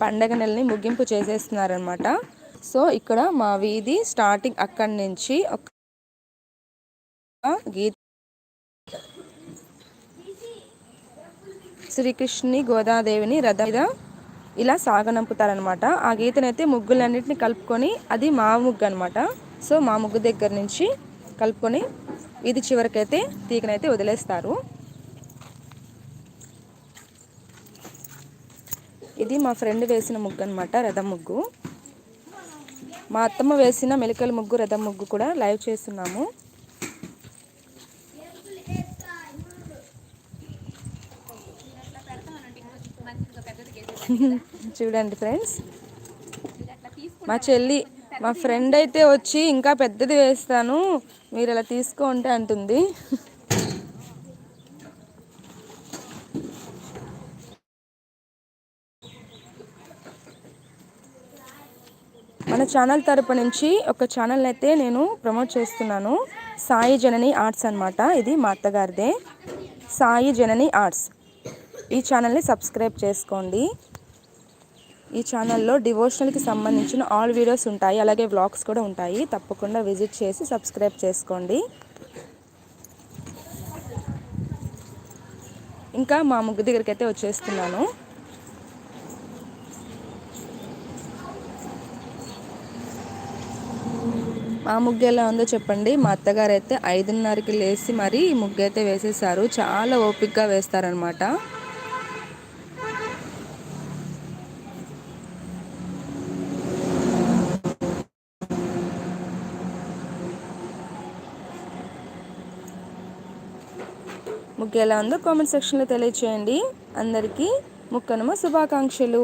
పండగ నెలని ముగింపు చేసేస్తున్నారనమాట సో ఇక్కడ మా వీధి స్టార్టింగ్ అక్కడి నుంచి ఒక గీత శ్రీకృష్ణుని గోదాదేవిని రథ మీద ఇలా సాగనంపుతారనమాట ఆ గీతనైతే ముగ్గులన్నింటినీ కలుపుకొని అది మా ముగ్గు అనమాట సో మా ముగ్గు దగ్గర నుంచి కలుపుకొని ఇది చివరికైతే తీగనైతే వదిలేస్తారు. ఇది మా ఫ్రెండ్ వేసిన ముగ్గు అనమాట రథం ముగ్గు. మా అత్తమ్మ వేసిన మెలికల ముగ్గు రథం ముగ్గు కూడా లైవ్ చేస్తున్నాము. చూడండి ఫ్రెండ్స్. మా చెల్లి మా ఫ్రెండ్ అయితే వచ్చి ఇంకా పెద్దది వేస్తాను మీరు అలా తీసుకోంటే అంటుంది. మన ఛానల్ తరపు నుంచి ఒక ఛానల్ అయితే నేను ప్రమోట్ చేస్తున్నాను. సాయి జనని ఆర్ట్స్ అనమాట ఇది మా అత్తగారిదే. సాయి జనని ఆర్ట్స్. ఈ ఛానల్ని సబ్స్క్రైబ్ చేసుకోండి. ఈ ఛానల్లో డివోషనల్కి సంబంధించిన ఆల్ వీడియోస్ ఉంటాయి. అలాగే వ్లాగ్స్ కూడా ఉంటాయి. తప్పకుండా విజిట్ చేసి సబ్స్క్రైబ్ చేసుకోండి. ఇంకా మా ముగ్గు దగ్గరికి అయితే వచ్చేస్తున్నాను. మా ముగ్గు ఎలా ఉందో చెప్పండి. మా అత్తగారు అయితే ఐదున్నరకి లేచి మరీ ముగ్గు అయితే వేసేసారు. చాలా ఓపిక్గా వేస్తారనమాట ముగ్గు ఎలా ఉందో కామెంట్ సెక్షన్లో తెలియచేయండి. అందరికీ ముక్కనుమ శుభాకాంక్షలు.